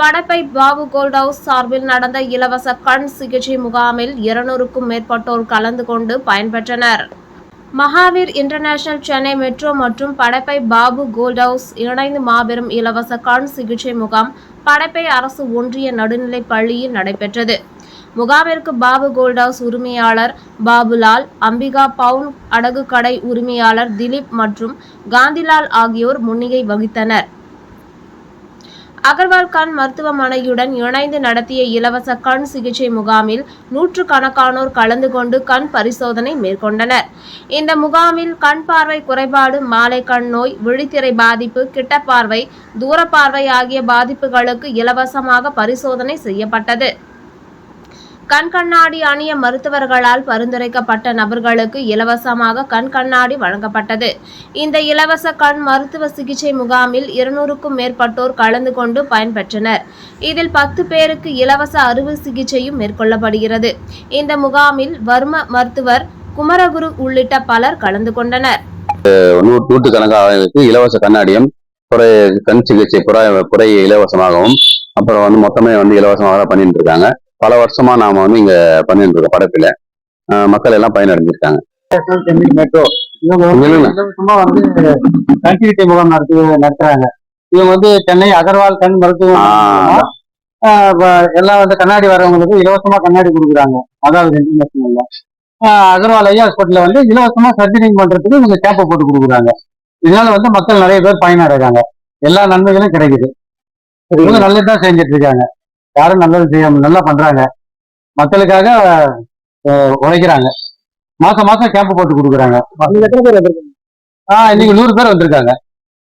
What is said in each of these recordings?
படப்பை Babu gold house சார்பில் நடந்த இலவச கண் சிகிச்சை முகாமில் இருநூறுக்கும் மேற்பட்டோர் கலந்து கொண்டு பயன்பெற்றனர். மகாவீர் இன்டர்நேஷனல் சென்னை மெட்ரோ மற்றும் படப்பை பாபு கோல்ட் ஹவுஸ் இணைந்து மாபெரும் இலவச கண் சிகிச்சை முகாம் படப்பை அரசு ஒன்றிய நடுநிலைப் பள்ளியில் நடைபெற்றது. முகாமிற்கு பாபு கோல்ட் ஹவுஸ் உரிமையாளர் பாபுலால் அம்பிகா பவுன் அடகு கடை உரிமையாளர் திலீப் மற்றும் காந்திலால் ஆகியோர் முன்னிகை வகித்தனர். அகர்வால் கண் மருத்துவமனையுடன் இணைந்து நடத்திய இலவச கண் சிகிச்சை முகாமில் நூற்றுக்கணக்கானோர் கலந்து கொண்டு கண் பரிசோதனை மேற்கொண்டனர். இந்த முகாமில் கண் பார்வை குறைபாடு மாலை கண் நோய் விழித்திரை பாதிப்பு கிட்ட பார்வை தூரப்பார்வை ஆகிய பாதிப்புகளுக்கு இலவசமாக பரிசோதனை செய்யப்பட்டது. கண் கண்ணாடி அணிய மருத்துவர்களால் பரிந்துரைக்கப்பட்ட நபர்களுக்கு இலவசமாக கண் கண்ணாடி வழங்கப்பட்டது. இந்த இலவச கண் மருத்துவ சிகிச்சை முகாமில் இருநூறுக்கும் மேற்பட்டோர் கலந்து கொண்டு பயன்பெற்றனர். இதில் பத்து பேருக்கு இலவச அறுவை சிகிச்சையும் மேற்கொள்ளப்படுகிறது. இந்த முகாமில் வர்ம மருத்துவர் குமரகுரு உள்ளிட்ட பலர் கலந்து கொண்டனர். நூற்றுக்கணக்கானவர்களுக்கு இலவச கண்ணாடியும் புறை கண் சிகிச்சை புற இலவசமாகவும் அப்புறம் வந்து மொத்தமே வந்து இலவசமாக பண்ணிட்டு இருக்காங்க. பல வருஷமா நாம வந்து இங்க பண்ணிட்டு இருக்கோம் படத்துல மக்கள் எல்லாம் பயனடைஞ்சிருக்காங்க. முகாம் நடத்து நடத்துறாங்க. இவங்க வந்து சென்னை அகர்வால் கண் வ- எல்லாம் வந்து கண்ணாடி வரவங்களுக்கு இலவசமா கண்ணாடி கொடுக்குறாங்க. அதாவது இன்டர்நேஷனல்ல அகர்வால் ஐயா ஹாஸ்பிட்டல்ல வந்து இலவசமா சர்ஜரி பண்றதுக்கு இவங்க கேப்பை போட்டு கொடுக்குறாங்க. இதனால வந்து மக்கள் நிறைய பேர் பயனடைறாங்க. எல்லா நன்மைகளும் கிடைக்குது. இவங்க நல்லதுதான் செஞ்சுட்டு இருக்காங்க. யாரும் நல்லது செய்ய நல்லா பண்றாங்க. மக்களுக்காக ஆஹ், உழைக்கிறாங்க. மாசம் மாசம் கேம்ப் போட்டு கொடுக்குறாங்க. ஆ இன்னைக்கு நூறு பேர் வந்திருக்காங்க.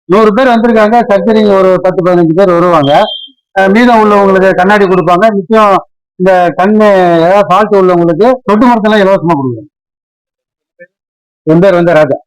நூறு பேர் வந்திருக்காங்க. சர்ஜரி ஒரு பத்து பதினஞ்சு பேர் வருவாங்க. மீதம் உள்ளவங்களுக்கு கண்ணாடி கொடுப்பாங்க. மிச்சம் இந்த கண்ணு ஏதாவது ஃபால்ட் உள்ளவங்களுக்கு தொட்டு மரத்தெல்லாம் இலவசமா கொடுக்குறாங்க. என் பேர் வந்து ராஜா.